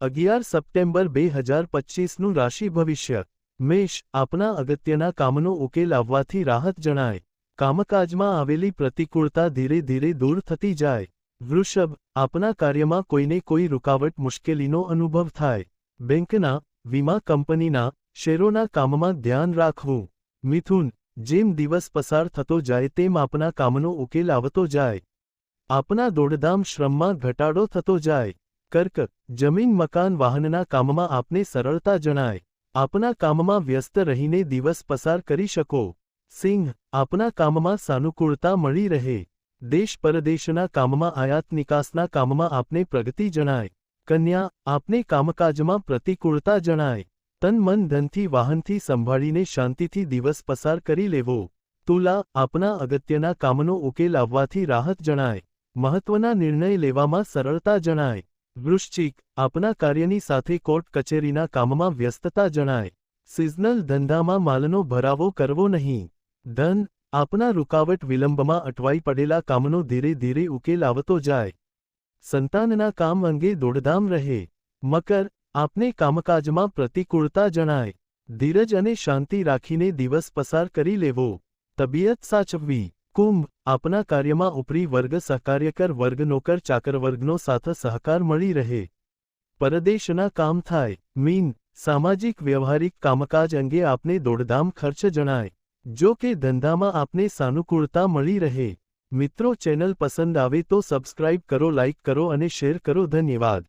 અગિયાર સપ્ટેમ્બર બે હજાર પચીસનું રાશિ ભવિષ્ય. મેષ, આપના અગત્યના કામનો ઉકેલ આવવાથી રાહત જણાય. કામકાજમાં આવેલી પ્રતિકૂળતા ધીરે ધીરે દૂર થતી જાય. વૃષભ, આપના કાર્યમાં કોઈને કોઈ રૂકાવટ મુશ્કેલીનો અનુભવ થાય. બેંકના, વીમા કંપનીના, શેરોના કામમાં ધ્યાન રાખવું. મિથુન, જેમ દિવસ પસાર થતો જાય તેમ આપના કામનો ઉકેલ આવતો જાય. આપના દોડધામ શ્રમમાં ઘટાડો થતો જાય. કર્ક, જમીન મકાન વાહનના કામમાં આપને સરળતા જણાય. આપના કામમાં વ્યસ્ત રહીને દિવસ પસાર કરી શકો. સિંહ, આપના કામમાં સાનુકૂળતા મળી રહે. દેશ પરદેશના કામમાં આયાત નિકાસના કામમાં આપને પ્રગતિ જણાય. કન્યા, આપને કામકાજમાં પ્રતિકૂળતા જણાય. તન મન ધનથી વાહનથી સંભાળીને શાંતિથી દિવસ પસાર કરી લેવો. તુલા, આપના અગત્યના કામનો ઉકેલ આવવાથી રાહત જણાય. મહત્વના નિર્ણય લેવામાં સરળતા જણાય. વૃશ્ચિક, આપના કાર્યની સાથે કોર્ટ કચેરીના કામમાં વ્યસ્તતા જણાય. સિઝનલ ધંધામાં માલનો ભરાવો કરવો નહીં. ધન, આપના રૂકાવટ વિલંબમાં અટવાઈ પડેલા કામનો ધીરે ધીરે ઉકેલ આવતો જાય. સંતાનના કામ અંગે દોડધામ રહે. મકર, આપને કામકાજમાં પ્રતિકૂળતા જણાય. ધીરજ અને શાંતિ રાખીને દિવસ પસાર કરી લેવો. તબિયત સાચવવી. કુંભ, આપના કાર્યમાં ઉપરી વર્ગ સહકાર્યકર વર્ગ નોકર ચાકર સાથ સહકાર મળી રહે. પરદેશના કામ થાય, મીન, સામાજિક વ્યવહારિક કામકાજ અંગે આપને દોડધામ ખર્ચ જણાય, જો કે ધંધામાં આપને સાનુકૂળતા મળી રહે. મિત્રો ચેનલ પસંદ આવે તો સબસ્ક્રાઇબ કરો, લાઇક કરો અને શેર કરો, ધન્યવાદ.